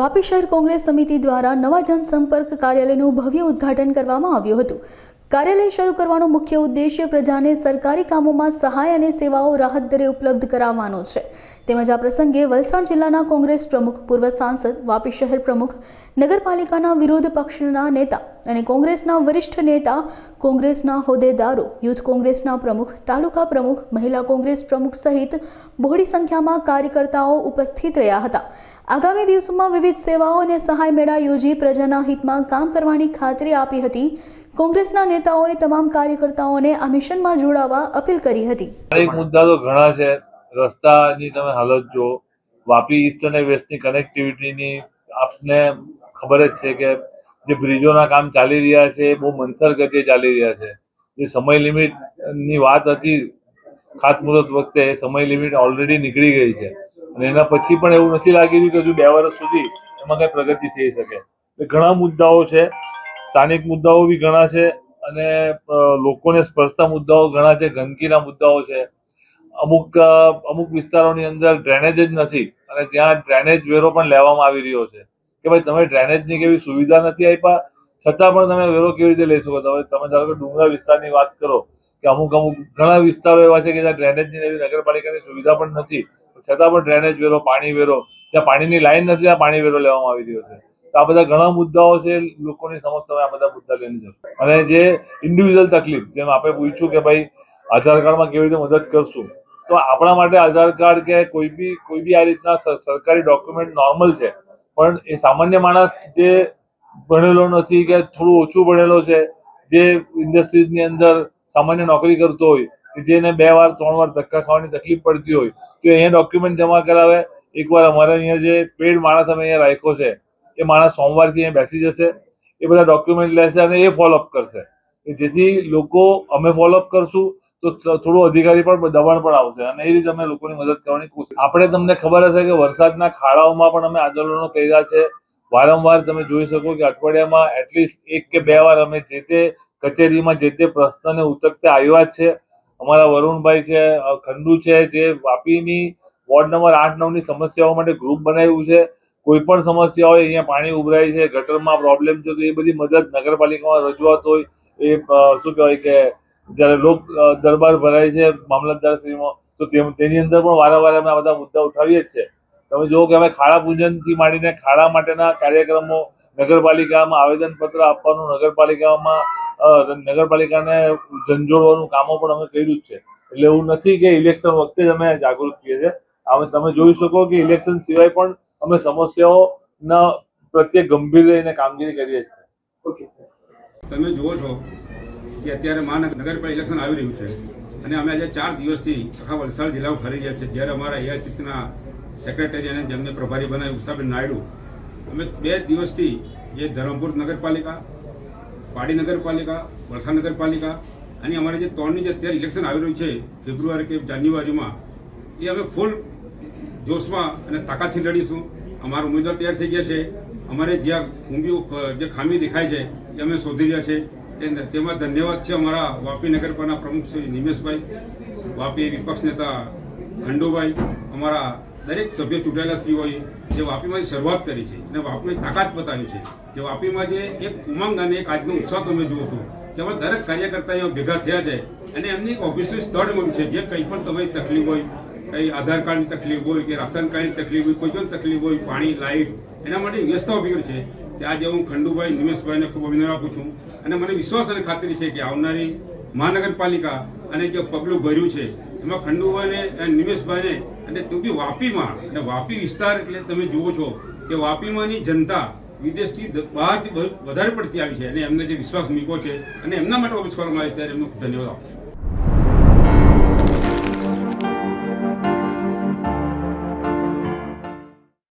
વાપી શહેર કોંગ્રેસ સમિતિ દ્વારા નવા જનસંપર્ક કાર્યાલયનું ભવ્ય ઉદ્ઘાટન કરવામાં આવ્યું હતું. કાર્યાલય શરૂ કરવાનો મુખ્ય ઉદ્દેશ્ય પ્રજાને સરકારી કામોમાં સહાય અને સેવાઓ રાહત દરે ઉપલબ્ધ કરાવવાનો છે. તેમજ આ પ્રસંગે વલસાડ જિલ્લાના કોંગ્રેસ પ્રમુખ, પૂર્વ સાંસદ, વાપી શહેર પ્રમુખ, નગરપાલિકાના વિરોધ પક્ષના નેતા અને કોંગ્રેસના વરિષ્ઠ નેતા, કોંગ્રેસના હોદ્દેદારો, યુથ કોંગ્રેસના પ્રમુખ, તાલુકા પ્રમુખ, મહિલા કોંગ્રેસ પ્રમુખ સહિત બહોળી સંખ્યામાં કાર્યકર્તાઓ ઉપસ્થિત રહ્યા હતા. આગામી દિવસોમાં વિવિધ સેવાઓ અને સહાય મેળા યોજી પ્રજાના હિતમાં કામ કરવાની ખાતરી આપી હતી. કોંગ્રેસના નેતાઓએ તમામ કાર્યકર્તાઓને આ મિશનમાં જોડાવા અપીલ કરી હતી. મુદ્દા તો ઘણા છે. રસ્તાની તમે હાલત જો વાપી ઈસ્ટ અને વેસ્ટની કનેક્ટિવિટીની આપને ખબર જ છે કે જે બ્રિજોના કામ ચાલી રહ્યા છે, એ બહુ મંથર ગતિએ ચાલી રહ્યા છે. જે સમય લિમિટની વાત હતી ખાતમુહૂર્ત વખતે સમય લિમિટ ઓલરેડી નીકળી ગઈ છે. અને એના પછી પણ એવું નથી લાગી રહ્યું કે હજુ બે વર્ષ સુધી એમાં કંઈ પ્રગતિ થઈ શકે. ઘણા મુદ્દાઓ છે, સ્થાનિક મુદ્દાઓ બી ઘણા છે, અને લોકોને સ્પર્શતા મુદ્દાઓ ઘણા છે, ગંદકીના મુદ્દાઓ છે. અમુક અમુક વિસ્તારોની અંદર ડ્રેનેજ જ નથી અને ત્યાં ડ્રેનેજ વેરો પણ લેવામાં આવી રહ્યો છે. કે ભાઈ તમે ડ્રેનેજની કેવી સુવિધા નથી આપ્યા છતાં પણ તમે વેરો કેવી રીતે લઈ શકો? તમે તમે ધારો કે ડુંગરા વિસ્તારની વાત કરો કે અમુક અમુક ઘણા વિસ્તારો એવા છે કે જ્યાં ડ્રેનેજની એવી નગરપાલિકાની સુવિધા પણ નથી. છતાં પણ ડ્રેનેજ વેરો, પાણી વેરો ત્યાં પાણીની લાઈન નથી, ત્યાં પાણી વેરો લેવામાં આવી રહ્યો છે. તો આ બધા ઘણા મુદ્દાઓ છે લોકોની સમક્ષ તમે આ બધા મુદ્દા લઈને જાઓ. અને જે ઇન્ડિવિજ્યુઅલ તકલીફ, જેમ આપણે પૂછ્યું કે ભાઈ, આધાર કાર્ડમાં કેવી રીતે મદદ કરશું? તો આપણા માટે આધાર કાર્ડ કે કોઈ બી કોઈ બી આ રીતના સર- સરકારી ડોક્યુમેન્ટ નોર્મલ છે. પણ એ સામાન્ય માણસ જે ભણેલો નથી કે થોડું ઓછું ભણેલો છે, જે ઇન્ડસ્ટ્રીઝની અંદર સામાન્ય નોકરી કરતો હોય જેને બે વાર, ત્રણ વાર ધક્કા ખાવાની તકલીફ પડતી હોય, તો અહીંયા ડોક્યુમેન્ટ જમા કરાવે. એકવાર અમારે અહીંયા જે પેડ માણસ અમે અહીંયા રાખ્યો છે, એ માણસ સોમવારથી અહીંયા બેસી જશે, એ બધા ડોક્યુમેન્ટ લેશે અને એ ફોલોઅપ કરશે. જેથી લોકો અમે ફોલોઅપ કરશું તો થોડું અધિકારી પણ દબાણ પણ આવશે અને એ રીતે અમે લોકોની મદદ કરવાની કોશિશ. આપણે તમને ખબર હશે કે વરસાદના ખાડાઓમાં પણ અમે આંદોલનો કર્યા છે. વારંવાર તમે જોઈ શકો કે અઠવાડિયામાં એટલીસ્ટ એક કે બે વાર અમે જે તે કચેરીમાં જે તે પ્રશ્નને ઉતકતા આવ્યા છે. અમારા વરુણભાઈ છે ખંડુ છે, જે વાપીની વોર્ડ નંબર આઠ નવની સમસ્યાઓ માટે ગ્રુપ બનાવ્યું છે. કોઈ પણ સમસ્યા હોય અહીંયા પાણી ઉભરાય છે, ગટરમાં પ્રોબ્લેમ છે, તો એ બધી મદદ નગરપાલિકામાં રજૂઆત હોય, એ શું કહેવાય કે જ્યારે લોક દરબાર ભરાય છે મામલતદારશ્રીમાં તો તેની અંદર પણ વારંવાર અમે આ બધા મુદ્દા ઉઠાવીએ જ છે. તમે જુઓ કે અમે ખાડા પૂજનથી માંડીને ખાડા માટેના કાર્યક્રમો, નગરપાલિકામાં આવેદનપત્ર આપવાનું, નગરપાલિકામાં નગરપાલિકાને ઝંઝોડવાનું કામો પણ અમે કર્યું જ છે. એટલે એવું નથી કે ઇલેક્શન વખતે જ અમે જાગૃત થઈએ છીએ. હવે તમે જોઈ શકો કે ઇલેક્શન સિવાય પણ અમે સમસ્યાઓના પ્રત્યે ગંભીર રહીને કામગીરી કરીએ છીએ. તમે જુઓ છો કે અત્યારે મહાનગરપાલિકા ઇલેક્શન આવી રહ્યું છે. અને અમે આજે ચાર દિવસથી આખા વલસાડ જિલ્લામાં ફરી રહ્યા છીએ. જ્યારે અમારા એઆઈસીસીના સેક્રેટરી અને જેમને પ્રભારી બનાવી ઉષાબેન નાયડુ, અમે બે દિવસથી જે ધરમપુર નગરપાલિકા, પાડી નગરપાલિકા, વલસાડ નગરપાલિકા અને અમારે જે ત્રણની જે અત્યારે ઇલેક્શન આવી રહ્યું છે, ફેબ્રુઆરી કે જાન્યુઆરીમાં, એ અમે ફૂલ જોશમાં અને તાકાતથી લડીશું. અમારા ઉમેદવાર તૈયાર થઈ ગયા છે. અમારે જ્યાં ખૂંબીઓ જે ખામી દેખાય છે, એ અમે શોધી રહ્યા છે. તેમાં ધન્યવાદ છે અમારા વાપી નગરપાલિકાના પ્રમુખ શ્રી નિમેશભાઈ, વાપી વિપક્ષ નેતા ખંડુભાઈ અમારા દરેક સભ્ય ચૂંટાયેલા શ્રીઓએ જે વાપીમાં શરૂઆત કરી છે અને વાપીમાં તાકાત બતાવી છે જે વાપીમાં જે એક ઉમંગ અને એક આજનો ઉત્સાહ તમે જુઓ છો તેમાં દરેક કાર્યકર્તા ભેગા થયા છે અને એમની એક ઓફિસનું સ્થળ મળ્યું છે, જે કંઈ પણ તમારી તકલીફ હોય, કંઈ આધાર કાર્ડની તકલીફ હોય કે રાશન કાર્ડની તકલીફ હોય, કોઈ પણ તકલીફ હોય, પાણી, લાઇટ, એના માટે વ્યવસ્થા ઊભી છે. તે આજે હું ખંડુભાઈ, નિમેશભાઈને ખૂબ અભિનંદન આપું છું. અને મને વિશ્વાસ અને ખાતરી છે કે આવનારી મહાનગરપાલિકા અને જે પગલું ભર્યું છે, એમાં ખંડુભાઈને નિમેશભાઈને અને તું બી વાપીમાં, અને વાપી વિસ્તાર એટલે તમે જુઓ છો કે વાપીમાંની જનતા વિદેશથી બહારથી વધારે પડતી આવી છે અને એમને જે વિશ્વાસ મૂક્યો છે અને એમના માટે ઓફિસ કરવામાં આવે ત્યારે એમનો ધન્યવાદ આપું છું.